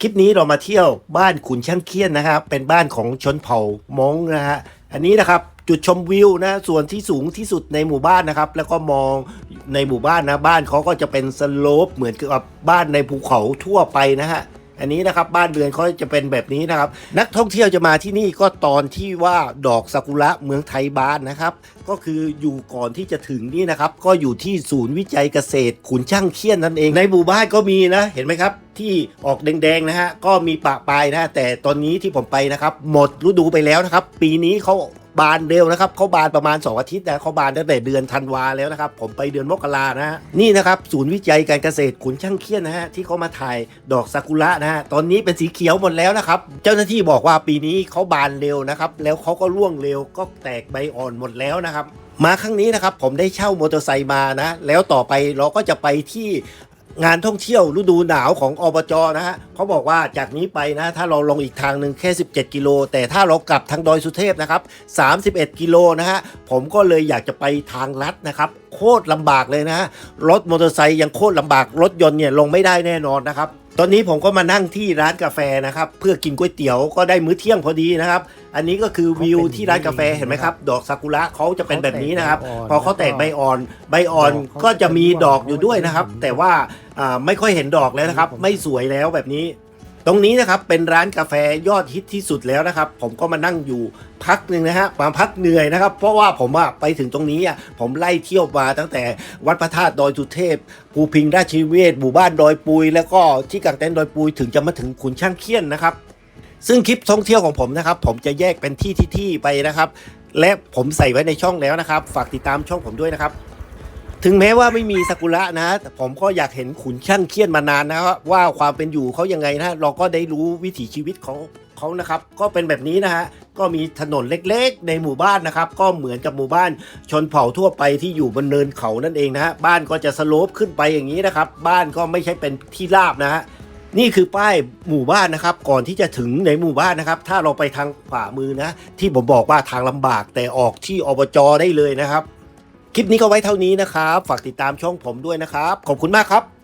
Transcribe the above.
คลิปนี้เรามาเที่ยวบ้านขุนช่างเคียนนะครับ เป็นบ้านของชนเผ่ามงนะฮะ อันนี้นะครับจุดชมวิวนะส่วนที่สูงที่สุดในหมู่บ้านนะครับ แล้วก็มองในหมู่บ้านนะบ้านเขาก็จะเป็นสโลปเหมือนกับบ้านในภูเขาทั่วไปนะฮะ อันนี้นะครับบ้านเรือนเขาจะเป็นแบบนี้นะครับ นักท่องเที่ยวจะมาที่นี่ก็ตอนที่ว่าดอกซากุระเมืองไทยบ้านนะครับ ก็คืออยู่ก่อนที่จะถึงนี่นะครับ ก็อยู่ที่ศูนย์วิจัยเกษตรขุนช่างเคียนนั่นเองในหมู่บ้านก็มีนะเห็นไหมครับที่ออกแดงๆนะฮะก็มีปะปลายนะแต่ตอนนี้ที่ผมไปนะครับ หมดฤดูไปแล้วนะครับ ปีนี้เขา บานเร็วนะครับเขาบานประมาณ 2 อาทิตย์นะเขาบานตั้งแต่เดือนธันวาแล้วนะครับ ผมไปเดือนมกรานะฮะนี่นะครับศูนย์วิจัยการเกษตรขุนช่างเคียนนะฮะที่เขามาถ่ายดอกซากุระนะฮะตอนนี้เป็นสีเขียวหมดแล้วนะครับเจ้าหน้าที่บอกว่าปีนี้เขาบานเร็วนะครับแล้วเขาก็ร่วงเร็วก็แตกใบอ่อนหมดแล้วนะครับมาครั้งนี้นะครับผมได้เช่ามอเตอร์ไซค์มานะ แล้วต่อไปเราก็จะไปที่ งานท่องเที่ยวฤดูหนาวของอบจนะฮะเขาบอกว่าจากนี้ไปนะ ถ้าเราลงอีกทางหนึ่งแค่ 17 กิโล แต่ถ้าเรากลับทางดอยสุเทพนะครับ 31 กิโลนะฮะผมก็เลยอยากจะไปทางลัดนะครับโคตรลำบากเลยนะฮะรถมอเตอร์ไซค์ยังโคตรลำบากรถยนต์เนี่ยลงไม่ได้แน่นอนนะครับ ตอนนี้ผมก็มานั่งที่ร้านกาแฟนะครับ เพื่อกินก๋วยเตี๋ยวก็ได้มื้อเที่ยงพอดีนะครับ อันนี้ก็คือวิวที่ร้านกาแฟเห็นไหมครับ ดอกซากุระเขาจะเป็นแบบนี้นะครับ พอเขาแตกใบอ่อนใบอ่อนก็จะมีดอกอยู่ด้วยนะครับ แต่ว่าอ่าไม่ค่อยเห็นดอกแล้วนะครับ ไม่สวยแล้วแบบนี้ ตรงนี้นะครับเป็นร้านกาแฟยอดฮิตที่สุดแล้วนะครับ ผมก็มานั่งอยู่พักหนึ่งนะฮะมาพักเหนื่อยนะครับ เพราะว่าผมอะไปถึงตรงนี้อะผมไล่เที่ยวมาตั้งแต่วัดพระธาตุดอยสุเทพภูพิงราชนิเวศหมู่บ้านดอยปุย แล้วก็ที่กางเต็นท์ดอยปุยถึงจะมาถึงขุนช่างเคียนนะครับ ซึ่งคลิปท่องเที่ยวของผมนะครับ ผมจะแยกเป็นที่ที่ที่ไปนะครับ และผมใส่ไว้ในช่องแล้วนะครับ ฝากติดตามช่องผมด้วยนะครับ ถึงแม้ว่าไม่มีซากุระนะ แต่ผมก็อยากเห็นขุนช่างเครียนมานานนะว่าความเป็นอยู่เขายังไงนะเราก็ได้รู้วิถีชีวิตของเขานะครับ ก็เป็นแบบนี้นะฮะก็มีถนนเล็กๆ ในหมู่บ้านนะครับ ก็เหมือนกับหมู่บ้านชนเผ่าทั่วไปที่อยู่บนเนินเขานั่นเองนะฮะบ้านก็จะสโลปขึ้นไปอย่างนี้นะครับ บ้านก็ไม่ใช่เป็นที่ราบนะฮะนี่คือป้ายหมู่บ้านนะครับ ก่อนที่จะถึงในหมู่บ้านนะครับ ถ้าเราไปทางขวามือนะ ที่ผมบอกว่าทางลำบากแต่ออกที่อบจได้เลยนะครับ คลิปนี้ก็ไว้เท่านี้นะครับ ฝากติดตามช่องผมด้วยนะครับ ขอบคุณมากครับ